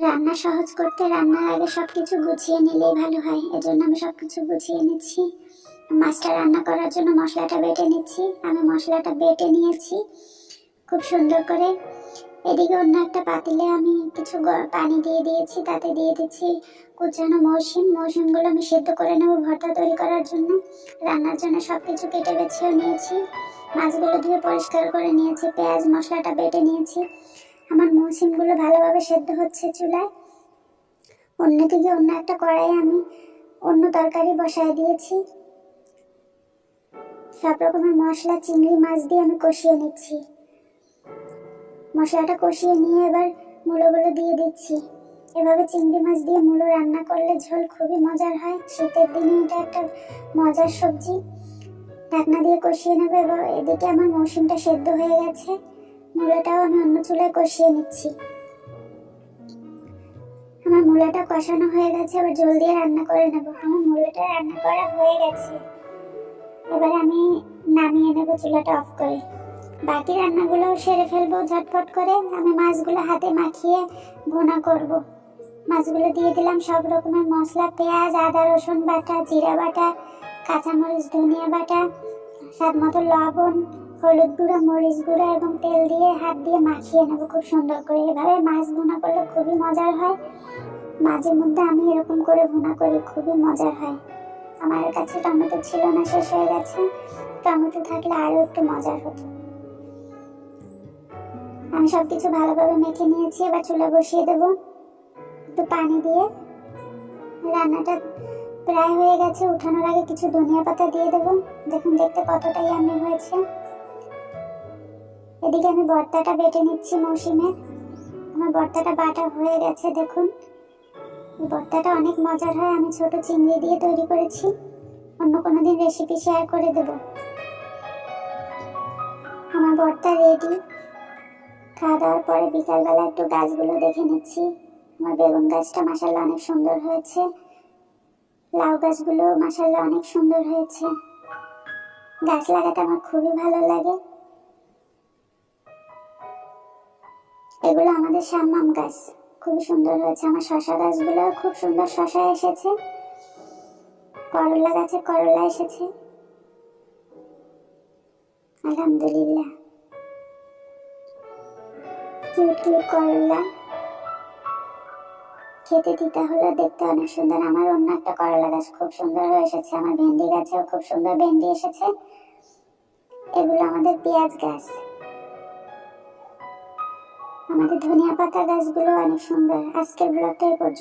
রান্না সহজ করতে রান্নার আগে সবকিছু গুছিয়ে নিলেই ভালো হয়। এজন্য আমি সবকিছু গুছিয়ে নিচ্ছি। মাছটা রান্না করার জন্য মশলাটা বেটে নিচ্ছি। আমি মশলাটা বেটে নিয়েছি খুব সুন্দর করে। এদিকে অন্য একটা পাতিলে আমি কিছু পানি দিয়ে দিয়েছি। তাতে দিয়ে দিচ্ছি কুচানো মৌসুম। মৌসুমগুলো আমি সেদ্ধ করে নেব ভর্তা তৈরি করার জন্য। রান্নার জন্য সব কিছু কেটে বেছেও নিয়েছি। মাছগুলো ধুয়ে পরিষ্কার করে নিয়েছি। পেঁয়াজ মশলাটা বেটে নিয়েছি। আমার মৌসুমগুলো ভালোভাবে সেদ্ধ হচ্ছে চুলায়। অন্যদিকে অন্য একটা কড়াই আমি অন্য তরকারি বসায় দিয়েছি। সব রকমের মশলা, চিংড়ি, মাছ দিয়ে আমি কষিয়ে নিচ্ছি। মশলাটা কষিয়ে নিয়ে এবার মূলোগুলো দিয়ে দিচ্ছি। এভাবে চিংড়ি মাছ দিয়ে মূলো রান্না করলে ঝোল খুবই মজার হয়। শীতের দিনে এটা একটা মজার সবজি। ঢাকনা দিয়ে কষিয়ে নেবে। এবং এদিকে আমার মৌসুমটা সেদ্ধ হয়ে গেছে। মূলাটাও আমি অন্য চুলায় কষিয়ে নিচ্ছি। আমার মূলাটা কষানো হয়ে গেছে, এবার জল দিয়ে রান্না করে নেব। আমার মূলাটা রান্না করা হয়ে গেছে। এবার আমি নামিয়ে নেব চুলাটা অফ করে। বাকি রান্নাগুলোও সেরে ফেলব ঝটপট করে। আমি মাছগুলো হাতে মাখিয়ে ভুনা করব। মাছগুলো দিয়ে দিলাম সব রকমের মশলা, পেঁয়াজ, আদা, রসুন বাটা, জিরা বাটা, কাঁচামরিচ, ধনিয়া বাটা, স্বাদ মতো লবণ হলুদ গুঁড়ো, মরিচ গুঁড়ো এবং তেল দিয়ে হাত দিয়ে মাখিয়ে নেব খুব সুন্দর করে। এভাবে মাছ ভুনা করলে খুবই মজার হয়। মাঝে মধ্যে আমি এরকম করে ভুনা করি, খুবই মজার হয়। আমার কাছে টমেটো ছিল না, শেষ হয়ে গেছে। টমেটো থাকলে আরও একটু মজার হতো। আমি সব কিছু ভালোভাবে মেখে নিয়েছি। এবার চুলা বসিয়ে দেবো। একটু পানি দিয়ে। রান্নাটা প্রায় হয়ে গেছে। উঠানোর আগে কিছু ধনিয়া পাতা দিয়ে দেবো। দেখুন, দেখতে কতটাই আমি হয়েছে। এদিকে আমি ভর্তাটা বেটে নিচ্ছি মৌসুমে। আমার ভর্তাটা বাটা হয়ে গেছে, দেখুন। এই ভর্তাটা অনেক মজার হয়, আমি ছোট চিংড়ি দিয়ে তৈরি করেছি। অন্য কোনো দিন রেসিপি শেয়ার করে দেব। আমার ভর্তা রেডি খাওয়া দাওয়ার পরে বিকালবেলা একটু গাছগুলো দেখে নিচ্ছি। আমার বেগুন গাছটা মাসাল্লাহ অনেক সুন্দর হয়েছে। লাউ গাছগুলো মাসাল্লাহ অনেক সুন্দর হয়েছে। গাছ লাগাতে আমার খুবই ভালো লাগে। এগুলো আমাদের সাম্মাম গাছ। খুবই সুন্দর হয়েছে। আমার শশা গাছগুলো খুব সুন্দর শশা এসেছে। করলা গাছে করলা এসেছে। আলহামদুলিল্লাহ। কিউট করলা। খেতে তিতা হলেও দেখতে অনেক সুন্দর। আমার অন্য একটা করলা গাছ খুব সুন্দর হয়ে এসেছে। আমার ভেন্ডি গাছেও খুব সুন্দর ভেন্ডি এসেছে। এগুলো আমাদের পেঁয়াজ গাছ। আমাদের ধনিয়া পাতা গাছগুলো অনেক সুন্দর। আজকের ব্লগটা এই পর্যন্ত।